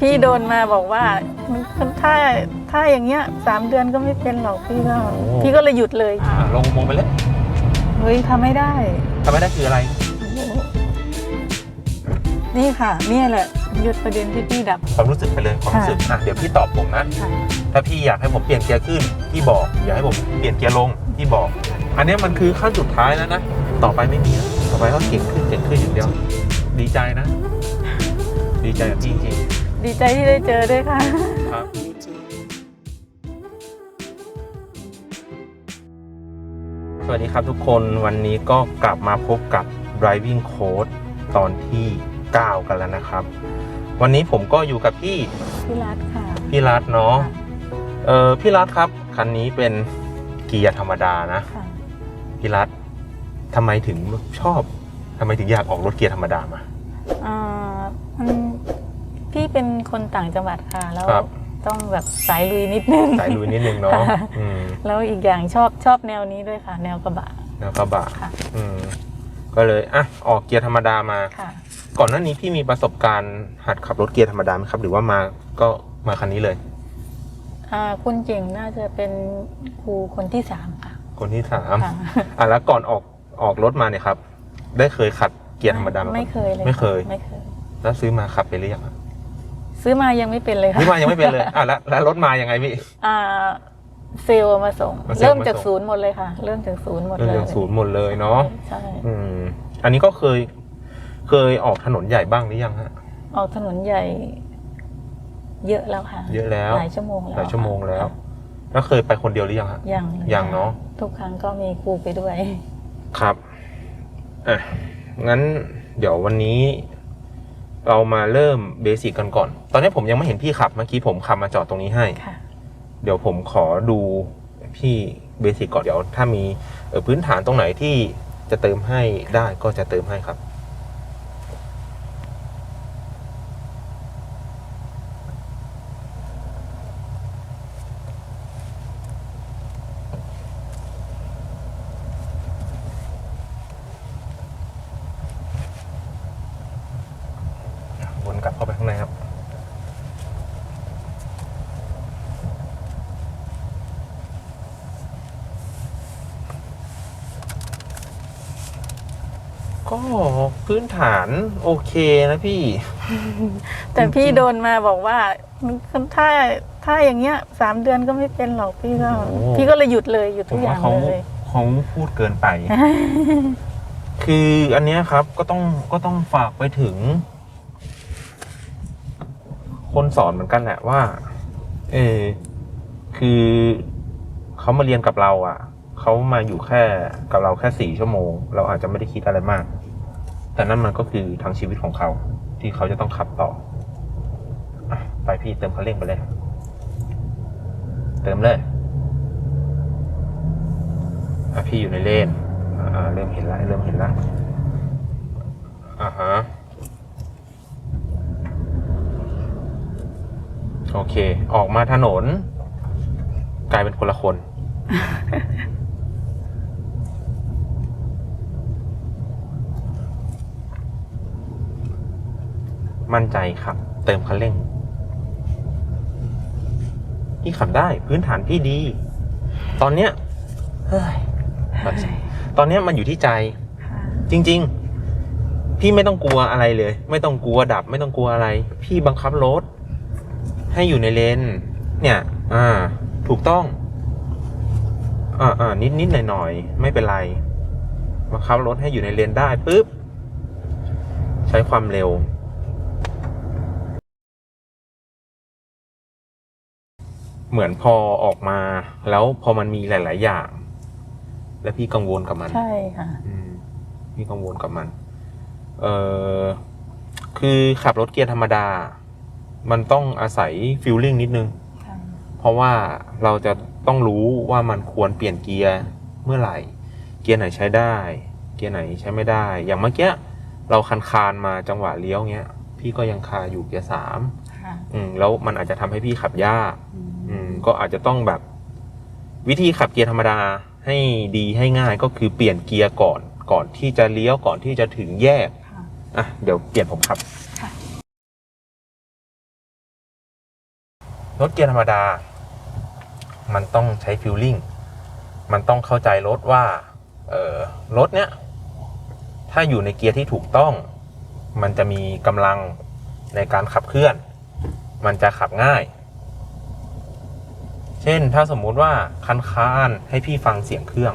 พี่โดนมาบอกว่ามันถ้าถ้าอย่างเงี้ยสามเดือนก็ไม่เป็นหรอกพี่ก็โอ้ พี่ก็เลยหยุดเลยอะลงอุโมงค์ไปเลยเฮ้ยทำไม่ได้ ทำไม่ได้คืออะไร นี่ค่ะนี่แหละหยุดประเด็นที่พี่ดับ ความรู้สึกไปเลยความรู้สึกอะเดี๋ยวพี่ตอบผมนะ ค่ะ ถ้าพี่อยากให้ผมเปลี่ยนเกียร์ขึ้นพี่บอก อยากให้ผมเปลี่ยนเกียร์ลงพี่บอก อันเนี้ยมันคือขั้นสุดท้ายแล้วนะ ต่อไปไม่มีแล้วต่อไปก็เก่งขึ้นเก่งขึ้นอย่างเดียว ดีใจนะ ดีใจกับพี่จริง ดีใจที่ได้เจอด้วยค่ะๆครับสวัสดีครับทุกคนวันนี้ก็กลับมาพบกับ driving code ตอนที่ 9 กันแล้วนะครับ วันนี้ผมก็อยู่กับพี่พี่รัฐค่ะ พี่รัตน์เนาะเออพี่รัตน์ครับ คันนี้เป็นเกียร์ธรรมดานะค่ะ พี่รัตน์ทำไมถึงชอบทำไมถึงอยากออกรถเกียร์ธรรมดามา อ่ามัน พี่เป็นคนต่างจังหวัดค่ะ แล้วครับ ต้องแบบสายลุยนิดนึง สายลุยนิดนึงเนาะค่ะ อืมแล้วอีกอย่างชอบชอบแนวนี้ด้วยค่ะ แนวกระบะแล้วกระบะค่ะ อืมก็เลยอะออกเกียร์ธรรมดามา ค่ะ ก่อนหน้านี้พี่มีประสบการณ์หัดขับรถเกียร์ธรรมดาไหมครับ หรือว่ามาก็มาคันนี้เลย อ่าคุณเก่งน่าจะเป็นครูคนที่สามค่ะคนที่สามค่ะอะแล้วก่อนออกออกรถมาเนี่ยครับ ได้เคยขับเกียร์ธรรมดาไหมไม่เคยเลยไม่เคย ไม่เคย แล้วซื้อมาขับไปหรือยังครับ ซื้อมายังไม่เป็นเลยค่ะซื้อมายังไม่เป็นเลยอะแล้วแล้วรถมายังไงพี่ อ่าเซลล์มาส่ง มาเซลล์เริ่มจากมาส่ง ศูนย์หมดเลยค่ะ เริ่มจากศูนย์หมดเรื่เลยองศูนย์หมดเลยเนาะใช่อืม อันนี้ก็เคย เคยออกถนนใหญ่บ้างหรือยังฮะ ออกถนนใหญ่ เยอะแล้วค่ะเยอะแล้ว หลายชั่วโมงแล้วหลายชั่วโมงแล้วค่ะแล้วเคยไปคนเดียวหรือยังฮะ ยังลยังเนอะ ทุกครั้งก็มีครูไปด้วย ครับอะงั้นเดี๋ยววันนี้ เรามาเริ่มเบสิกกันก่อน ตอนนี้ผมยังไม่เห็นพี่ขับเมื่อกี้ผมขับมาจอดตรงนี้ให้ ค่ะ เดี๋ยวผมขอดูพี่เบสิกก่อนเดี๋ยวถ้ามีเอ่อพื้นฐานตรงไหนที่จะเติมให้ได้ก็จะเติมให้ครับ วนกลับเข้าไปข้างในครับ ก็พื้นฐานโอเคนะพี่ แต่พี่จริงๆโดนมาบอกว่ามันถ้าถ้าอย่างเงี้ยสามเดือนก็ไม่เป็นหรอกพี่ก็โอ้ พี่ก็เลยหยุดเลยหยุดผทุมกอย่าว่างเขาเลย เขาพูดเกินไป คืออันเนี้ยครับก็ต้องก็ต้องฝากไปถึง คนสอนเหมือนกันแหละว่า เออคือเขามาเรียนกับเรา อะเขามาอยู่แค่กับเราแค่สี่ชั่วโมง เราอาจจะไม่ได้คิดอะไรมาก แต่นั่นมันก็คือทั้งชีวิตของเขา ที่เขาจะต้องขับต่ออไปพี่เติมคันเร่งไปเลย เติมเลยพี่อยู่ในเลนเริ่มเห็นแล้วเริ่มเห็นแล้วอ่าฮะโอเค ออกมาถนน กลายเป็นคนละคน มั่นใจครับ เติมคันเร่ง พี่ขับได้พื้นฐานพี่ดี ตอนเนี้ยเฮ้ยตอนเนี้ยมันอยู่ที่ใจค่ะจริง ๆ พี่ไม่ต้องกลัวอะไรเลย ไม่ต้องกลัวดับ ไม่ต้องกลัวอะไร พี่บังคับรถให้อยู่ในเลนเนี่ย อ่า ถูกต้อง อ่าอ่านิดนิดหน่อยหน่อยๆไม่เป็นไรบังคับรถให้อยู่ในเลนได้ปุ๊บใช้ความเร็ว เหมือนพอออกมา แล้วพอมันมีหลาย ๆ อย่าง แล้วพี่กังวลกับมัน ใช่ค่ะอืมพี่กังวลกับมัน เออคือขับรถเกียร์ธรรมดา มันต้องอาศัยฟิลลิ่งนิดนึง ค่ะเพราะว่าเราจะต้องรู้ว่ามันควรเปลี่ยนเกียร์เมื่อไหร่ เกียร์ไหนใช้ได้ เกียร์ไหนใช้ไม่ได้ อย่างเมื่อกี้เราคันคานๆมาจังหวะเลี้ยวเงี้ย พี่ก็ยังคาอยู่เกียร์สาม ค่ะ อืมแล้วมันอาจจะทำให้พี่ขับยากอืมอืมก็อาจจะต้องแบบ วิธีขับเกียร์ธรรมดาให้ดีให้ง่ายก็คือเปลี่ยนเกียร์ก่อน ก่อนที่จะเลี้ยวก่อนที่จะถึงแยกค่ะ อะเดี๋ยวเปลี่ยนผมขับรถเกียร์ธรรมดา มันต้องใช้ฟิลลิ่งมันต้องเข้าใจรถว่า เออรถเนี้ยถ้าอยู่ในเกียร์ที่ถูกต้อง มันจะมีกำลังในการขับเคลื่อน มันจะขับง่าย เช่นถ้าสมมุติว่าคันคานให้พี่ฟังเสียงเครื่อง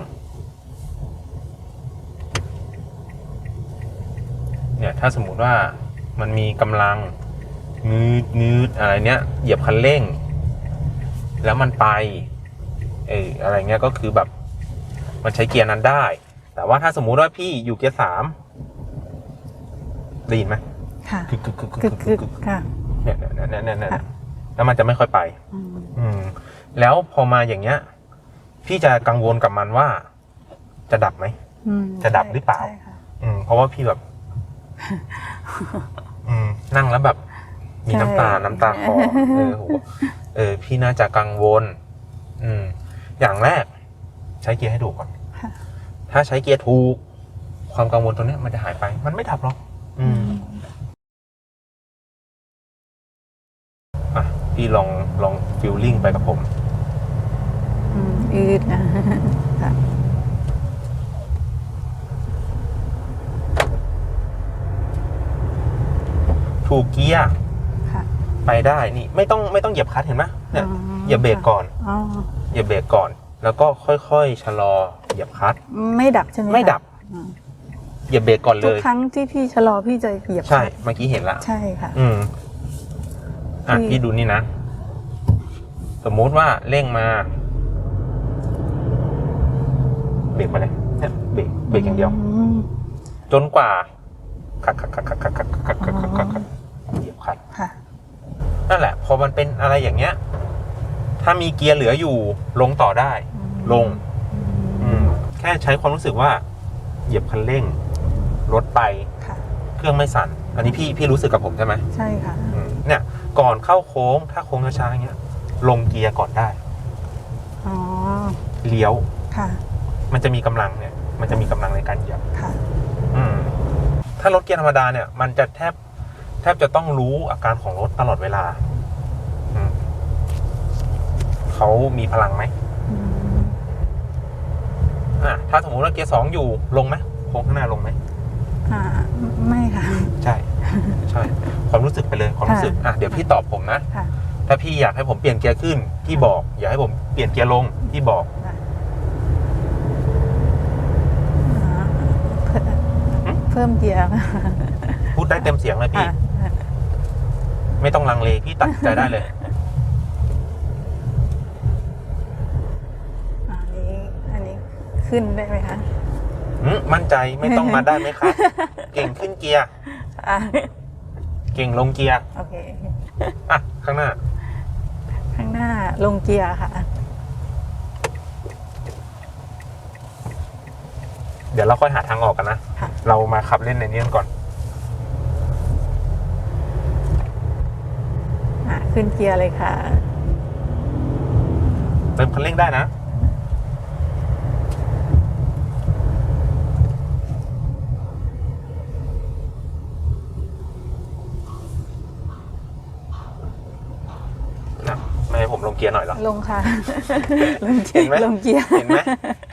เนี่ยถ้าสมมุติว่ามันมีกำลังงืดงืดอะไรเนี้ยเหยียบคันเร่ง แล้วมันไปเอออะไรเงี้ยก็คือแบบมันใช้เกียร์นั้นได้ แต่ว่าถ้าสมมุติว่าพี่อยู่เกียร์สามได้ยินไหมค่ะกึกกึกกึกกึกึกกกึกกึกค่ะ เนี่ยเนี่ยเนี่ยเนี่ยเนี่ยค่ะแล้วมันจะไม่ค่อยไป อืมอืม แล้วพอมาอย่างเงี้ย พี่จะกังวลกับมันว่า จะดับไหม อืมจะดับหรือเปล่า ใช่ค่ะ อืม เพราะว่าพี่แบบ อืม นั่งแล้วแบบ มีน้ำตาใช่น้ำตาคลอเออโหเออ พี่น่าจะกังวล อืม อย่างแรก ใช้เกียร์ให้ถูกก่อน ค่ะถ้าใช้เกียร์ถูก ความกังวลตัวเนี้ยมันจะหายไป มันไม่ดับหรอก อืมอะ พี่ลองลองฟิลลิ่งไปกับผมอืมอืดนะค่ะถูกเกียร์ค่ะ ไปได้นี่ไม่ต้องไม่ต้องเหยียบคลัตช์เห็นไหมเนี่ยอ๋อเหยียบเบรกก่อน อ๋อเหยียบเบรกก่อน แล้วก็ค่อยๆชะลอเหยียบคลัตช์ไม่ดับใช่ไหมคะไม่ดับอืมเหยียบเบรกก่อนเลทุกย ครั้งที่พี่ชะลอพี่จะเหยียบใช่คลัตช์เมื่อกี้เห็นละ ใช่ค่ะ อืม อะพี่พี่ดูนี่นะ สมมุติว่าเร่งมาเบรกมาเลยเนี่ยเบรกเบรกอย่างเดียวมจนกว่าคักคักคักคักคักคักคักคักคักคักคักเหยียบคลัตช์ค่ะนั่นแหละ พอมันเป็นอะไรอย่างเงี้ย ถ้ามีเกียร์เหลืออยู่ลงต่อได้ ลง อืมแค่ใช้ความรู้สึกว่า เหยียบคันเร่งรถไปค่ะเครื่องไม่สั่น อันนี้พี่พี่รู้สึกกับผมใช่ไหมใช่ค่ะอืมเนี่ย ก่อนเข้าโค้ง ถ้าโค้งช้าๆอย่างเงี้ย ลงเกียร์ก่อนได้ อ๋อ เลี้ยว ค่ะ มันจะมีกำลังเนี่ย มันจะมีกำลังในการเหยียบค่ะ อืม ถ้ารถเกียร์ธรรมดาเนี่ย มันจะแทบ แทบจะต้องรู้อาการของรถตลอดเวลา อืมเขามีพลังไหมอืมอะถ้าสมมติว่าเกียร์สองอยู่ลงไหมโค้งข้างหน้าลงไหม อ่า ไม่ค่ะ ใช่ ใช่ ความรู้สึกไปเลยความรู้สึกอะเดี๋ยวพี่ตอบผมนะ ค่ะ ถ้าพี่อยากให้ผมเปลี่ยนเกียร์ขึ้นพี่บอก อยากให้ผมเปลี่ยนเกียร์ลงพี่บอกอ่าเพิ่มเพิ่มเกียร์ค่ะพูดได้เต็มเสียงเลยพี่ ไม่ต้องลังเลพี่ตัดสินใจได้เลยอันนี้อันนี้ขึ้นได้ไหมคะอืมมั่นใจไม่ต้องมาได้ไหมครับ เก่งขึ้นเกียร์ อ่าเก่งลงเกียร์โอเค อะข้างหน้า ข้างหน้าลงเกียร์ค่ะ เดี๋ยวเราค่อยหาทางออกกันนะ ค่ะ เรามาขับเล่นในนี้กันก่อน อ่าขึ้นเกียร์เลยค่ะ เติมคันเร่งได้นะนะไม่ให้ผมลงเกียร์หน่อยเหรอลงค่ะลงเกียเห็นร์ไหมลงเกียร์เห็นไหม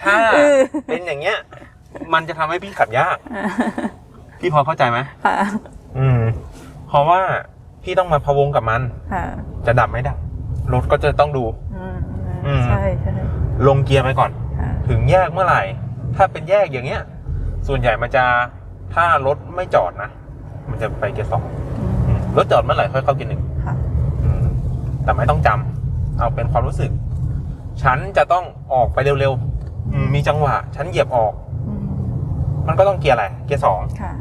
ถ้าเออเป็นอย่างเงี้ย มันจะทำให้พี่ขับยากอ่าพี่พอเข้าใจไหมค่ะอืม เพราะว่าพี่ต้องมาพะวงกับมันค่ะจะดับไม่ดับรถก็จะต้องดูอืมอืมใช่ใช่ลงเกียร์ไปก่อนค่ะถึงแยกเมื่อไหร่ ถ้าเป็นแยกอย่างเงี้ย ส่วนใหญ่มันจะถ้ารถไม่จอดนะ มันจะไปเกียร์สองอืมอืมรถจอดเมื่อไหร่ค่อยเข้าเกียร์หนึ่งค่ะอืมแต่ไม่ต้องจำ เอาเป็นความรู้สึก ฉันจะต้องออกไปเร็วๆอืมมีจังหวะ ฉันเหยียบออก อืมมันก็ต้องเกียร์อะไร เกียร์สองค่ะ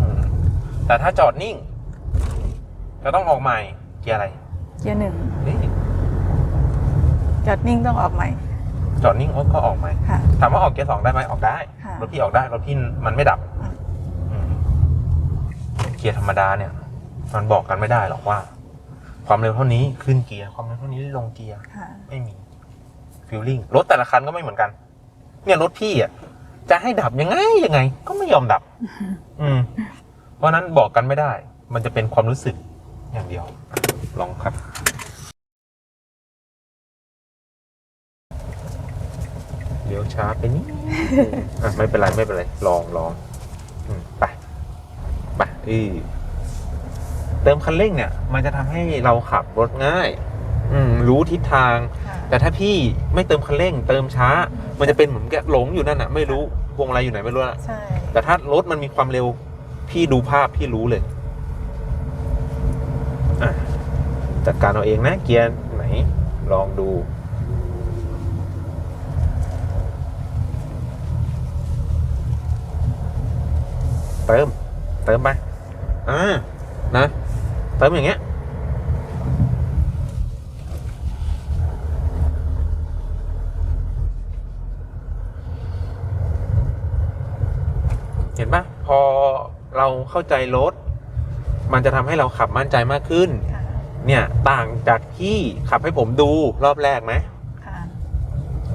อืมแต่ถ้าจอดนิ่ง จะต้องออกใหม่ เกียร์อะไรเกียร์หนึ่งเฮ้ยจอดนิ่งต้องออกใหม่จอดนิ่งก็ออกใหม่ ค่ะ ถามว่าออกเกียร์สองได้ไหมออกได้ ค่ะ รถพี่ออกได้ รถพี่มันไม่ดับอะอืมเกียร์ธรรมดาเนี่ย มันบอกกันไม่ได้หรอกว่า ความเร็วเท่านี้ขึ้นเกียร์ความเร็วเท่านี้ลงเกียร์ไม่มีฟิลลิ่งรถแต่ละคันก็ไม่เหมือนกัน เนี่ยรถพี่อะจะให้ดับยังไงยังไง ก็ไม่ยอมดับ อืม เพราะนั้นบอกกันไม่ได้ มันจะเป็นความรู้สึกอย่างเดียว ลองครับ เดี๋ยวช้าไปนิดอะไม่เป็นไรไม่เป็นไร ลองลองอืมไป ไปอี เติมคันเร่งเนี่ย มันจะทำให้เราขับรถง่าย อืมรู้ทิศทางค่ะแต่ถ้าพี่ไม่เติมคันเร่ง เติมช้า มันจะเป็นเหมือนแกหลงอยู่นั่นน่ะ ไม่รู้พวงอะไรอยู่ไหนไม่รู้นะใช่แต่ถ้ารถมันมีความเร็ว พี่ดูภาพพี่รู้เลยอะจัดการเอาเองนะเกียร์ไหน ลองดูเติม เติมไปอ่านะ เติมอย่างเงี้ยเห็นปะพอเราเข้าใจรถ มันจะทำให้เราขับมั่นใจมากขึ้น ค่ะเนี่ยต่างจากที่ขับให้ผมดูรอบแรกไหมค่ะ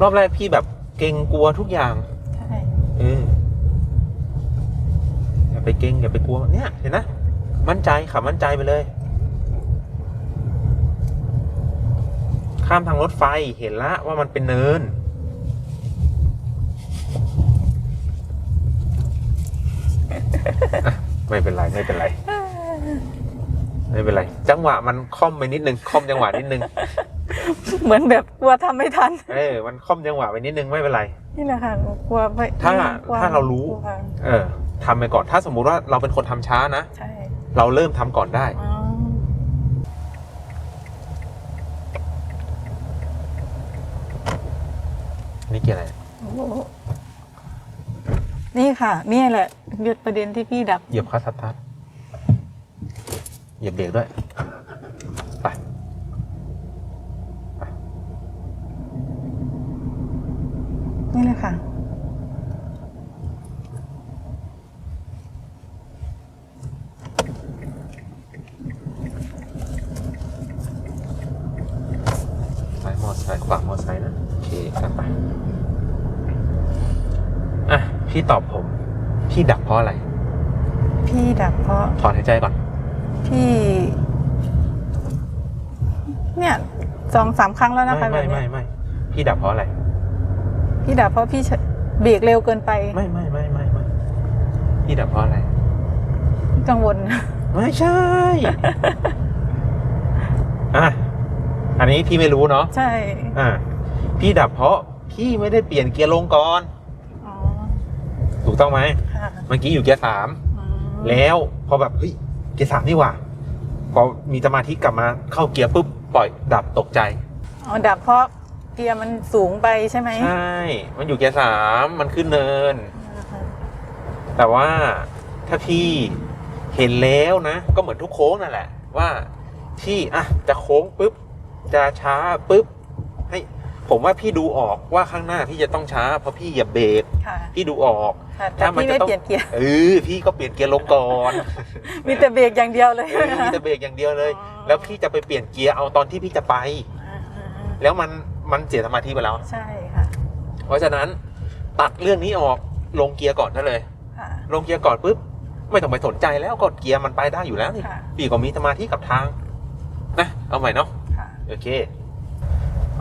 รอบแรกพี่แบบเกรงกลัวทุกอย่าง ใช่เอออย่าไปเกรงอย่าไปกลัวเนี่ยเห็นนะมั่นใจขับมั่นใจไปเลย ข้ามทางรถไฟเห็นละว่ามันเป็นเนินอะไม่เป็นไรไม่เป็นไรไม่เป็นไร จังหวะมันค่อมไปนิดนึงค่อมจังหวะนิดนึง เหมือนแบบกลัวทำไม่ทัน เออ มันค่อมจังหวะไปนิดนึงไม่เป็นไร นี่แหละค่ะหนูกลัวไปถ้ากลัวถ้าเรารู้กลัวเออทำไปก่อน ถ้าสมมุติว่าเราเป็นคนทำช้านะใช่เราเริ่มทำก่อนได้ อ๋อ นี่เกี่ยวอะไร โอ้โหนี่ค่ะ นี่แหละหยุดประเด็นที่พี่ดับ เหยียบคลัสสตาร์ทเหยียบเบรกด้วย ไป นี่แหละค่ะ ซ้ายมอไซค์ขวามอไซค์นะ โอเคกันไป อะ พี่ตอบผม พี่ดับเพราะอะไร พี่ดับเพราะถอนหายใจก่อน พี่ เนี่ยสองสามครั้งแล้วนะคะไม่แบบไม่เนี้ไม่ยไม่พี่ดับเพราะอะไร พี่ดับเพราะพี่เบรกเร็วเกินไปไม่ไม่ไม่ไม่ไม่พี่ดับเพราะอะไร กังวล ไม่ใช่ อะ อันนี้พี่ไม่รู้เนาะ ใช่ อะพี่ดับเพราะพี่ไม่ได้เปลี่ยนเกียร์ลงก่อนอ๋อ ถูกต้องไหมค่ะเมื่อกี้อยู่เกียร์สามอืมแล้วพอแบบเฮ้ยเกียร์สามนี่หว่าพอมีสมาธิกลับมาเข้าเกียร์ปุ๊บปล่อยดับตกใจ อ๋อดับเพราะเกียร์มันสูงไปใช่ไหมใช่ มันอยู่เกียร์สามมันขึ้นเนินแต่ว่าถ้าพี่เห็นแล้วนะ ก็เหมือนทุกโค้งนั่นแหละ ว่าที่อะจะโค้งปุ๊บ จะช้าปุ๊บให้ ผมว่าพี่ดูออกว่าข้างหน้าพี่จะต้องช้าเพราะพี่อย่าเบรกค่ะพี่ดูออกค่ะแต่ถ้ามันพี่จะไม่ต้องเปลี่ยนเกียร์เออพี่ก็เปลี่ยนเกียร์ลงก่อนมีแต่เบรกอย่างเดียวเลยเออมีแต่เบรกอย่างเดียวเลยอ๋อแล้วพี่จะไปเปลี่ยนเกียร์เอาตอนที่พี่จะไปอ่าแล้วมันมันเสียสมาธิไปแล้วๆใช่ค่ะ เพราะฉะนั้นตัดเรื่องนี้ออกลงเกียร์ก่อนได้เลยค่ะลงเกียร์ก่อนปุ๊บไม่ต้องไปสนใจแล้วกดเกียร์มันไปได้อยู่แล้วนี่ค่ะพี่ก็มีสมาธิกับทางนะเอาใหม่เนาะค่ะโอเค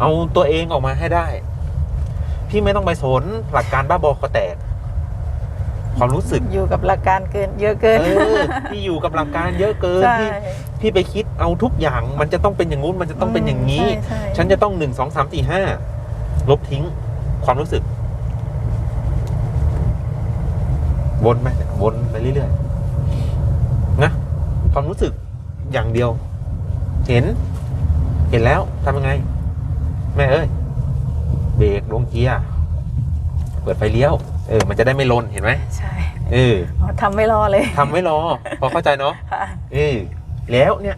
เอาตัวเองออกมาให้ได้ พี่ไม่ต้องไปสนหลักการบ้าบอคอแตก ความรู้สึกอยู่กับหลักการเกิน เยอะเกินเออพี่อยู่กับหลักการเยอะเกินใช่ พี่พี่ไปคิดเอาทุกอย่าง มันจะต้องเป็นอย่างงู้นมันจะต้องเป็นอย่างนี้ ใช่ใช่ ฉันจะต้องหนึ่งสองสามสี่ห้าลบทิ้ง ความรู้สึก วนไหมวนไปเรื่อยๆนะความรู้สึกอย่างเดียว เห็น เห็นแล้วทำยังไง แม่เอ้ยเบรกลงเกียร์เปิดไฟเลี้ยวเออมันจะได้ไม่ลนเห็นไหมใช่เอออ๋อทำไม่รอเลยทำไว้รอ พอเข้าใจเนาะค่ะเออแล้วเนี่ย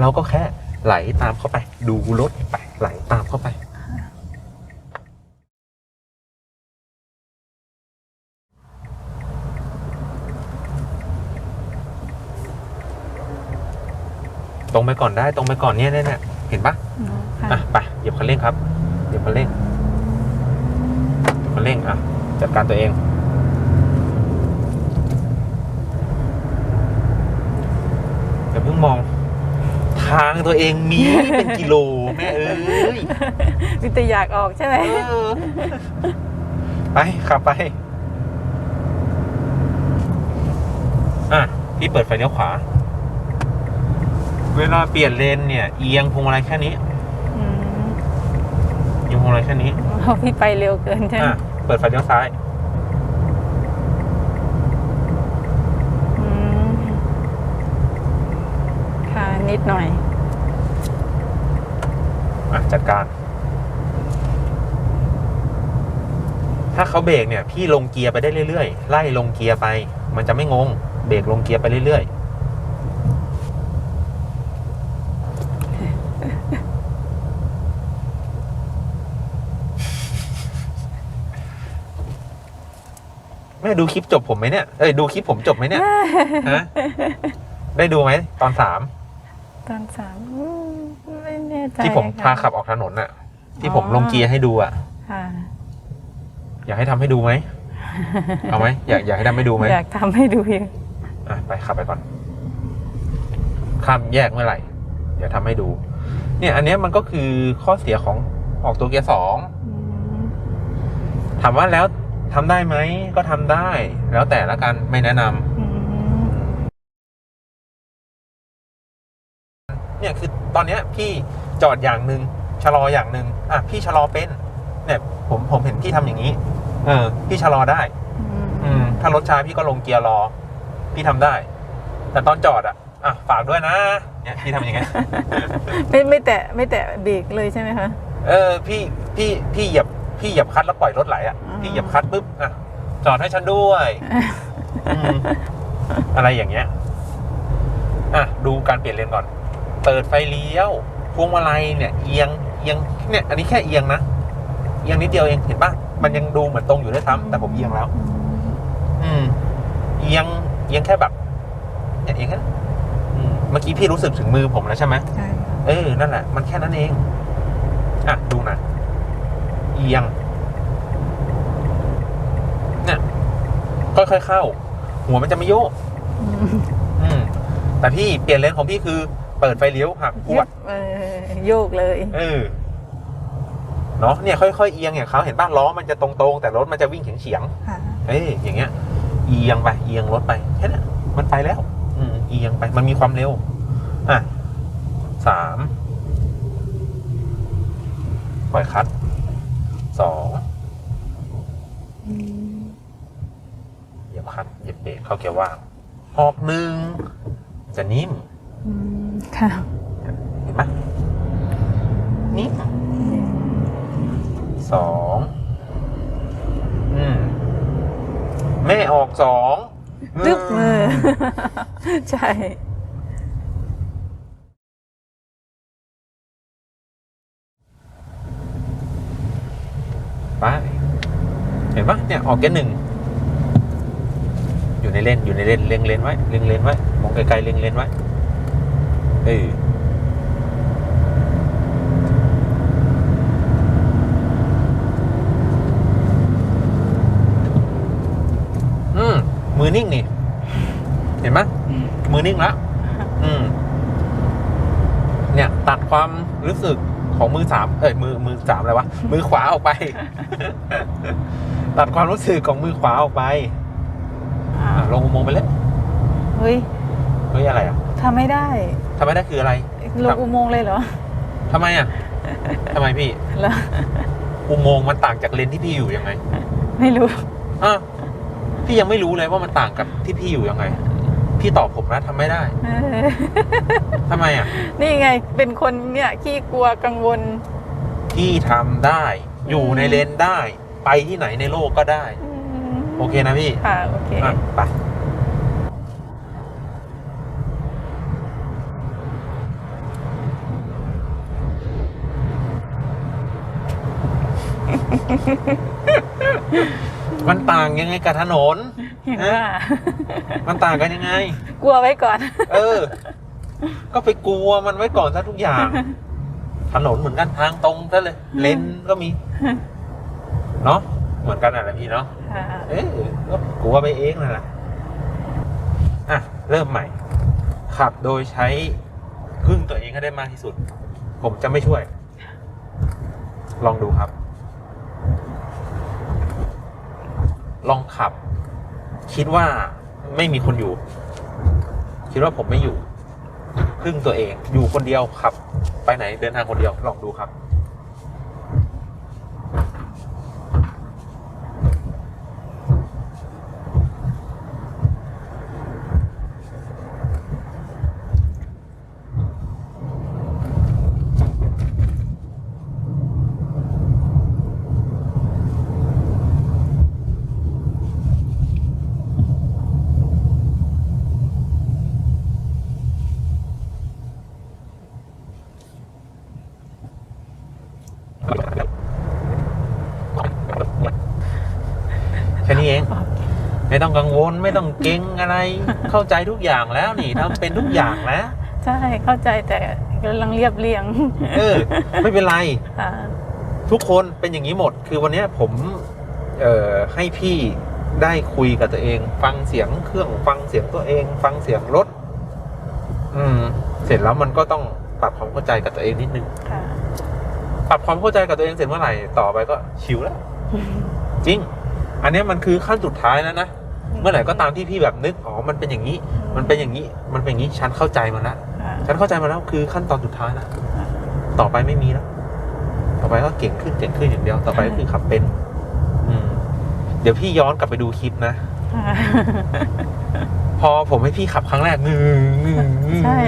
เราก็แค่ไหลตามเข้าไป ดูรถไปไหลตามเข้าไป ตรงไปก่อนได้ตรงไปก่อนเนี่ยเนี่ย เนี่ยเห็นปะอืมค่ะอะไปเหยียบคันเร่งครับเหยียบคันเร่งเหยียบคันเร่งอะจัดการตัวเองอย่าเพิ่งมอง ทางตัวเองมีเป็นกิโลแม่เอ้ยวิตอยากออกใช่ไหมเออไปขับไป อะพี่เปิดไฟเลี้ยวขวา เวลาเปลี่ยนเลนเนี่ยเอียงพวงมาลัยแค่นี้อืมเอียงพวงมาลัยแค่นี้เพราะพี่ไปเร็วเกินใช่ไหมอะเปิดไฟเลี้ยวซ้าย อืมค่ะนิดหน่อย อะจัดการ ถ้าเขาเบรกเนี่ย พี่ลงเกียร์ไปได้เรื่อยๆ ไล่ลงเกียร์ไป มันจะไม่งง เบรกลงเกียร์ไปเรื่อยๆ แม่ดูคลิปจบผมไหมเนี่ยเอ้ยดูคลิปผมจบไหมเนี่ยฮะได้ดูไหมตอนสามตอนสามอืมไม่แน่ใจที่ผมค่ะพาขับออกถนนน่ะ ที่ผมลงเกียร์ให้ดูอะค่ะอยากให้ทำให้ดูไหมเอาไหมอยากอยากให้ทำให้ดูไหมอยากทำให้ดูอยู่อะไปขับไปก่อนข้ามแยกเมื่อไหร่เดี๋ยวทำให้ดู เนี่ย อันเนี้ยมันก็คือข้อเสียของออกตัวเกียร์สองอืมถามว่าแล้ว ทำได้ไหมก็ทำได้ แล้วแต่ละกันไม่แนะนำอืมเนี่ยคือตอนเนี้ยพี่จอดอย่างหนึ่งชะลออย่างหนึ่งอะพี่ชะลอเป็น เนี่ยผมผมเห็นพี่ทำอย่างนี้ เออ พี่ชะลอได้ อืม ถ้ารถช้าพี่ก็ลงเกียร์รอ พี่ทำได้ แต่ตอนจอดอะอะฝากด้วยนะ เนี่ยพี่ทำอย่างเงี้ยไม่ไม่แตะไม่แตะเบรกเลยใช่ไหมคะ เออพี่พี่พี่เหยียบ พี่เหยียบคลัดแล้วปล่อยรถไหลอะอ่าพี่เหยียบคลัดปุ๊บอะจอดให้ฉันด้วยอืมอะไรอย่างเงี้ยอะดูการเปลี่ยนเลนก่อน เปิดไฟเลี้ยวพวงมาลัยเนี่ย เอียงเอียงเนี่ยอันนี้แค่เอียงนะเอียงนิดเดียวเองเห็นปะมันยังดูเหมือนตรงอยู่ด้วยซ้ำแต่ผมเอียงแล้ว อืมเอียงเอียงแค่แบบเนี่ยเอียงแค่นั้นอืมเมื่อกี้พี่รู้สึกถึงมือผมแล้วใช่ไหม ใช่เออ นั่นแหละ มันแค่นั้นเอง อะ ดูนะ เอียงเนี่ยค่อยๆเข้า หัวมันจะไม่โยกอืมอืมแต่พี่เปลี่ยนเลนของพี่คือ เปิดไฟเลี้ยวหักปวดเออโยกเลย เออเนาะเนี่ยค่อยๆเอียงอย่างเขาเห็นบ้านล้อมันจะตรงๆ แต่รถมันจะวิ่งเฉียงค่ะๆเอ้ยอย่างเงี้ย เอียงไปเอียงรถไปแค่นั้นมันไปแล้ว อืมเอียงไปมันมีความเร็ว อะสามปล่อยคัด สอง อืม เหยียบคัดเหยียบเบรกเข้าเกียร์ว่างออกหนึ่งจะนิ่มอืมค่ะ เห็นไหมนิ่มสองอืมแม่ออกสองตึ๊บมือ ใช่ ไปเห็นปะเนี่ยออกเกียร์หนึ่ง อยู่ในเลนอยู่ในเลนเล็งเลนไว้เล็งเลนไว้มองไกลๆเล็งเลนไว้เอออืมมือนิ่งนี่ เห็นไหมมือนิ่งแล้วอืม เนี่ย ตัดความรู้สึกของมือสามเอ้ยมือมือสามอะไรวะมือขวาออกไป ตัดความรู้สึกของมือขวาออกไปอ่าอะ ลงอุโมงค์ไปเลยเฮ้ยเฮ้ยอะไรอะทำไม่ได้ ทำไมได้คืออะไรลงอุโมงค์เลยเหรอทำไมอะทำไมพี่แล้วอุโมงค์มันต่างจากเลนที่พี่อยู่ยังไงไม่รู้ อะพี่ยังไม่รู้เลยว่ามันต่างกับที่พี่อยู่ยังไง พี่ตอบผมนะทำไม่ได้เออทำไมอะ นี่ไงเป็นคนเนี่ยขี้กลัวกังวล พี่ทำได้ อยู่ในเลนได้ ไปที่ไหนในโลกก็ได้ อืม โอเคนะพี่ค่ะโอเค อะไปมันต่างยังไงกับถนนเห็นว่ามันต่างกันยังไง กลัวไว้ก่อน เออ ก็ไปกลัวมันไว้ก่อนซะทุกอย่าง ถนนเหมือนกันทางตรงซะเลย เลนก็มี เนาะ เหมือนกันอะไรพี่เนาะค่ะเอ๊ะก็กลัวไปเองนั่นแหละอะ เริ่มใหม่ ขับโดยใช้พึ่งตัวเองให้ได้มากที่สุด ผมจะไม่ช่วย ลองดูครับ ลองขับ คิดว่าไม่มีคนอยู่ คิดว่าผมไม่อยู่พึ่งตัวเอง อยู่คนเดียวขับ ไปไหนเดินทางคนเดียว ลองดูครับ ไม่ต้องกังวลไม่ต้องเก่งอะไร เข้าใจทุกอย่างแล้วนี่ทำเป็นทุกอย่างแล้วใช่เข้าใจแต่กำลังเรียบเรียง เออ ไม่เป็นไรค่ะทุกคนเป็นอย่างนี้หมด คือวันเนี้ยผมเอ่อให้พี่ได้คุยกับตัวเอง ฟังเสียงเครื่องฟังเสียงตัวเอง ฟังเสียงรถ อืม เสร็จแล้วมันก็ต้องปรับความเข้าใจกับตัวเองนิดนึงค่ะปรับความเข้าใจกับตัวเองเสร็จเมื่อไหร่ต่อไปก็ชิวแล้วจริง อันเนี้ยมันคือขั้นสุดท้ายแล้วนะ เมื่อไหร่ก็ตามที่พี่แบบนึกอ๋อมันเป็นอย่างนี้ มันเป็นอย่างนี้ มันเป็นอย่างนี้ฉันเข้าใจมันแล้วค่ะฉันเข้าใจมาแล้วคือขั้นตอนสุดท้ายแล้วต่อไปไม่มีแล้วต่อไปก็เก่งขึ้นเก่งขึ้นอย่างเดียวต่อไปก็คือขับเป็น อืม เดี๋ยวพี่ย้อนกลับไปดูคลิปนะค่ะพอผมให้พี่ขับครั้งแรกงึงงึงงึงใช่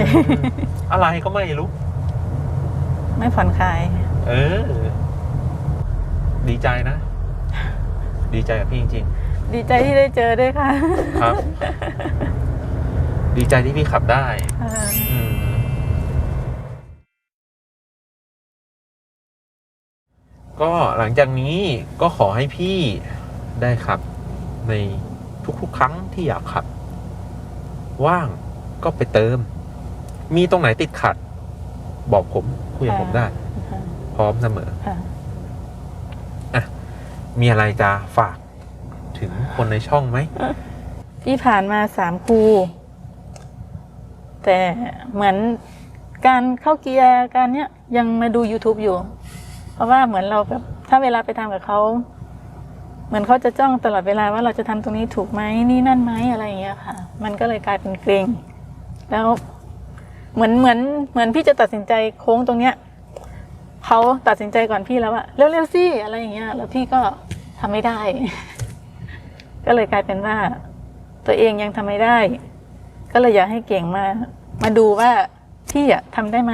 อะไรก็ไม่รู้ ไม่ผ่อนคลาย เออ ดีใจนะ ดีใจกับพี่จริง ดีใจที่ได้เจอด้วยค่ะๆครับ ดีใจที่พี่ขับได้ค่ะอืมก็หลังจากนี้ก็ขอให้พี่ได้ขับ ในทุกๆ ครั้งที่อยากขับ ว่างก็ไปเติม มีตรงไหนติดขัด บอกผมคุยกับผมได้ค่ะพร้อมเสมอ ค่ะ มีอะไรจะฝาก ถึงคนในช่องไหมพี่ผ่านมาสามครูแต่เหมือนการเข้าเกียร์การเนี้ยยังมาดู YouTube อยู่ เพราะว่าเหมือนเราแบบถ้าเวลาไปทำกับเขาเหมือนเขาจะจ้องตลอดเวลาว่าเราจะทำตรงนี้ถูกไหมนี่นั่นไหมอะไรอย่างเงี้ยค่ะ มันก็เลยกลายเป็นเกรงแล้วเหมือนเหมือนเหมือนพี่จะตัดสินใจโค้งตรงเนี้ยเขาตัดสินใจก่อนพี่แล้วว่าเร็วๆสิอะไรอย่างเงี้ย แล้วพี่ก็ทำไม่ได้ ก็เลยกลายเป็นว่า ตัวเองยังทำไม่ได้ ก็เลยอยากให้เก่งมา มาดูว่าพี่อะทำได้ไหม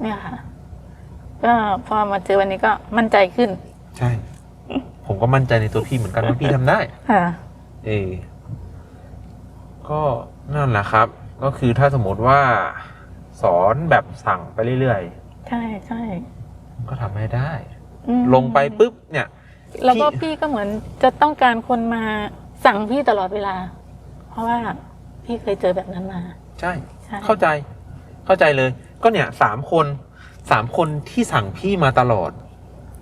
เนี่ยค่ะ ก็พอมาเจอวันนี้ก็มั่นใจขึ้น ใช่ ผมก็มั่นใจในตัวพี่เหมือนกันว่าพี่ทำได้ค่ะเออก็นั่นแหละครับ ก็คือถ้าสมมติว่า สอนแบบสั่งไปเรื่อยใช่ใช่ๆก็ทำให้ได้อืมลงไปปุ๊บเนี่ย แล้วก็พี่พี่ก็เหมือนจะต้องการคนมาสั่งพี่ตลอดเวลา เพราะว่าพี่เคยเจอแบบนั้นมา ใช่ ใช่ เข้าใจ เข้าใจเลย ก็เนี่ยสามคนสามคนที่สั่งพี่มาตลอด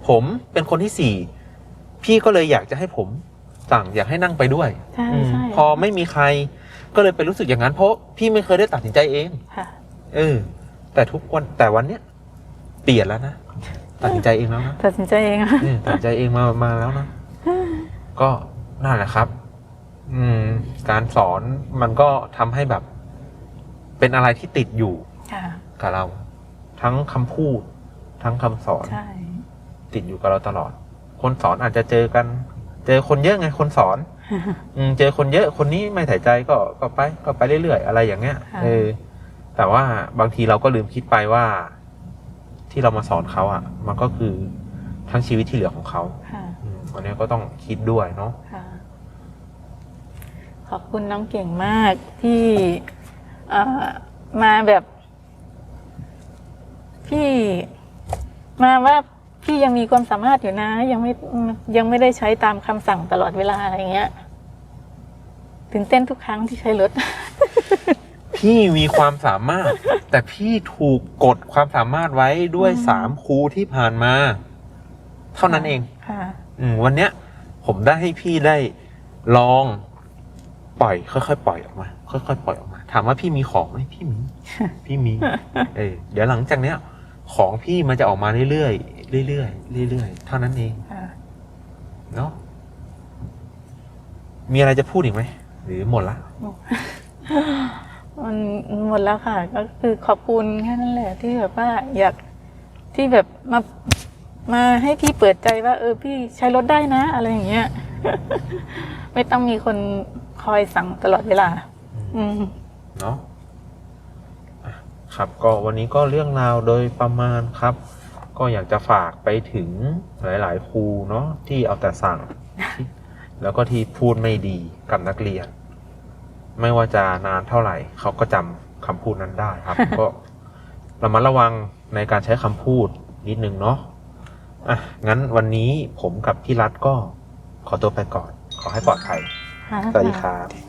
ผมเป็นคนที่สี่พี่ก็เลยอยากจะให้ผมสั่งอยากให้นั่งไปด้วยใช่อืมใช่พอไม่มีใคร ก็เลยไปรู้สึกอย่างนั้นเพราะพี่ไม่เคยได้ตัดสินใจเอง ค่ะ เออ แต่ทุกวันแต่วันเนี้ยเปลี่ยนแล้วนะ ตัดสินใจเองแล้วนะตัดสินใจเองเออตัดสินใจเองมามาแล้วนะก็นั่นแหละครับ อืม การสอนมันก็ทำให้แบบ เป็นอะไรที่ติดอยู่ค่ะ กับเรา ทั้งคำพูด ทั้งคำสอน ใช่ ติดอยู่กับเราตลอด คนสอนอาจจะเจอกัน เจอคนเยอะไงคนสอน อืมเจอคนเยอะคนนี้ไม่ใส่ใจก็ก็ไปก็ไปเรื่อยๆ อะไรอย่างเงี้ยค่ะ เออแต่ว่าบางทีเราก็ลืมคิดไปว่า ที่เรามาสอนเขาอะ มันก็คือทั้งชีวิตที่เหลือของเขาค่ะอืมอันนี้ก็ต้องคิดด้วยเนาะค่ะ ขอบคุณน้องเก่งมากที่เอ่อมาแบบพี่มาว่าพี่ยังมีความสามารถอยู่นะ ยังไม่ยังไม่ได้ใช้ตามคำสั่งตลอดเวลาอะไรเงี้ยตื่นเต้นทุกครั้งที่ใช้รถ พี่มีความสามารถ แต่พี่ถูกกดความสามารถไว้ด้วยอืม สามครูที่ผ่านมา เท่านั้นเอง ค่ะ อืมวันเนี้ย ผมได้ให้พี่ได้ลอง ปล่อย ค่อยๆปล่อยออกมา ค่อยๆปล่อยออกมา ถามว่าพี่มีของไหมพี่มี พี่มี เออเดี๋ยวหลังจากเนี้ย ของพี่มันจะออกมาเรื่อยๆเรื่อยๆเรื่อยๆเท่านั้นเองค่ะ เนาะมีอะไรจะพูดอีกไหมหรือหมดละ มันหมดแล้วค่ะ ก็คือขอบคุณแค่นั้นแหละ ที่แบบว่าอยากที่แบบมามาให้พี่เปิดใจว่า เออพี่ใช้รถได้นะ อะไรอย่างเงี้ย ไม่ต้องมีคนคอยสั่งตลอดเวลา อืมเนาะอะครับก็วันนี้ก็เรื่องราวโดยประมาณครับ ก็อยากจะฝากไปถึงหลาย ๆ ครูเนาะที่เอาแต่สั่ง แล้วก็ที่พูดไม่ดีกับนักเรียน ไม่ว่าจะนานเท่าไหร่ เขาก็จำคำพูดนั้นได้ครับ ก็ระมัดระวังในการใช้คำพูดนิดนึงเนาะอะงั้นวันนี้ผมกับพี่รัฐก็ขอตัวไปก่อน ขอให้ปลอดภัย สวัสดีครับ